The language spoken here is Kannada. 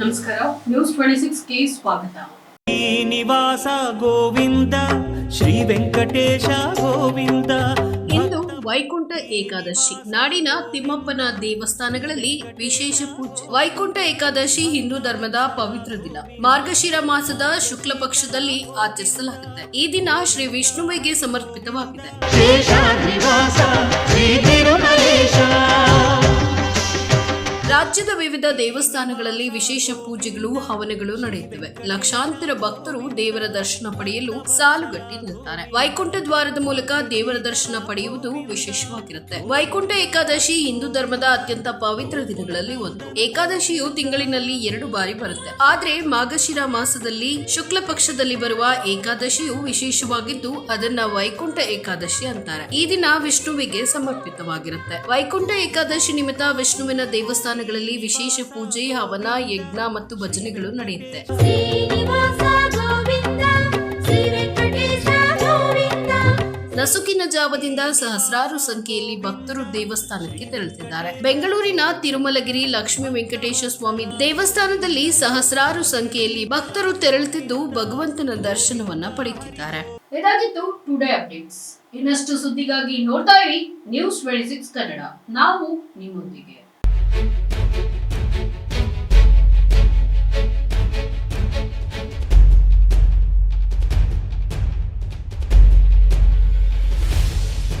ನಮಸ್ಕಾರ ನ್ಯೂಸ್ ಟ್ವೆಂಟಿ ಸಿಕ್ಸ್ ಕೆ ಸ್ವಾಗತ ಶ್ರೀನಿವಾಸ ಗೋವಿಂದ ಶ್ರೀ ವೆಂಕಟೇಶ ಗೋವಿಂದ. ಇಂದು ವೈಕುಂಠ ಏಕಾದಶಿ. ನಾಡಿನ ತಿಮ್ಮಪ್ಪನ ದೇವಸ್ಥಾನಗಳಲ್ಲಿ ವಿಶೇಷ ಪೂಜೆ. ವೈಕುಂಠ ಏಕಾದಶಿ ಹಿಂದೂ ಧರ್ಮದ ಪವಿತ್ರ ದಿನ. ಮಾರ್ಗಶಿರ ಮಾಸದ ಶುಕ್ಲ ಪಕ್ಷದಲ್ಲಿ ಆಚರಿಸಲಾಗುತ್ತೆ. ಈ ದಿನ ಶ್ರೀ ವಿಷ್ಣುವಿಗೆ ಸಮರ್ಪಿತವಾಗಿದೆ. ರಾಜ್ಯದ ವಿವಿಧ ದೇವಸ್ಥಾನಗಳಲ್ಲಿ ವಿಶೇಷ ಪೂಜೆಗಳು, ಹವನಗಳು ನಡೆಯುತ್ತಿವೆ. ಲಕ್ಷಾಂತರ ಭಕ್ತರು ದೇವರ ದರ್ಶನ ಪಡೆಯಲು ಸಾಲುಗಟ್ಟಿ ನಿಲ್ತಾರೆ ವೈಕುಂಠ ದ್ವಾರದ ಮೂಲಕ ದೇವರ ದರ್ಶನ ಪಡೆಯುವುದು ವಿಶೇಷವಾಗಿರುತ್ತೆ. ವೈಕುಂಠ ಏಕಾದಶಿ ಹಿಂದೂ ಧರ್ಮದ ಅತ್ಯಂತ ಪವಿತ್ರ ದಿನಗಳಲ್ಲಿ ಒಂದು. ಏಕಾದಶಿಯು ತಿಂಗಳಿನಲ್ಲಿ ಎರಡು ಬಾರಿ ಬರುತ್ತೆ. ಆದ್ರೆ ಮಾಘಶಿರ ಮಾಸದಲ್ಲಿ ಶುಕ್ಲ ಪಕ್ಷದಲ್ಲಿ ಬರುವ ಏಕಾದಶಿಯು ವಿಶೇಷವಾಗಿದ್ದು ಅದನ್ನ ವೈಕುಂಠ ಏಕಾದಶಿ ಅಂತಾರೆ. ಈ ದಿನ ವಿಷ್ಣುವಿಗೆ ಸಮರ್ಪಿತವಾಗಿರುತ್ತೆ. ವೈಕುಂಠ ಏಕಾದಶಿ ನಿಮಿತ್ತ ವಿಷ್ಣುವಿನ ದೇವಸ್ಥಾನಗಳಲ್ಲಿ ವಿಶೇಷ ಪೂಜೆ ಹವನ ಯಜ್ಞ ಮತ್ತು ಭಜನೆಗಳು ನಡೆಯುತ್ತೆ. ನಸುಕಿನ ಜಾವದಿಂದ ಸಹಸ್ರಾರು ಸಂಖ್ಯೆಯಲ್ಲಿ ಭಕ್ತರು ದೇವಸ್ಥಾನಕ್ಕೆ ತೆರಳುತ್ತಿದ್ದಾರೆ. ಬೆಂಗಳೂರಿನ ತಿರುಮಲಗಿರಿ ಲಕ್ಷ್ಮೀ ವೆಂಕಟೇಶ ಸ್ವಾಮಿ ದೇವಸ್ಥಾನದಲ್ಲಿ ಸಹಸ್ರಾರು ಸಂಖ್ಯೆಯಲ್ಲಿ ಭಕ್ತರು ತೆರಳುತ್ತಿದ್ದು ಭಗವಂತನ ದರ್ಶನವನ್ನ ಪಡೆಯುತ್ತಿದ್ದಾರೆ. ಇದಾಗಿತ್ತು ಟುಡೇ ಅಪ್ಡೇಟ್ಸ್ ಇನ್ನಷ್ಟು ಸುದ್ದಿಗಾಗಿ ನೋಡ್ತಾ ಇರಿ ನ್ಯೂಸ್ ಟ್ವೆಂಟಿ ಸಿಕ್ಸ್ ಕನ್ನಡ ನಾವು ನಿಮ್ಮೊಂದಿಗೆ.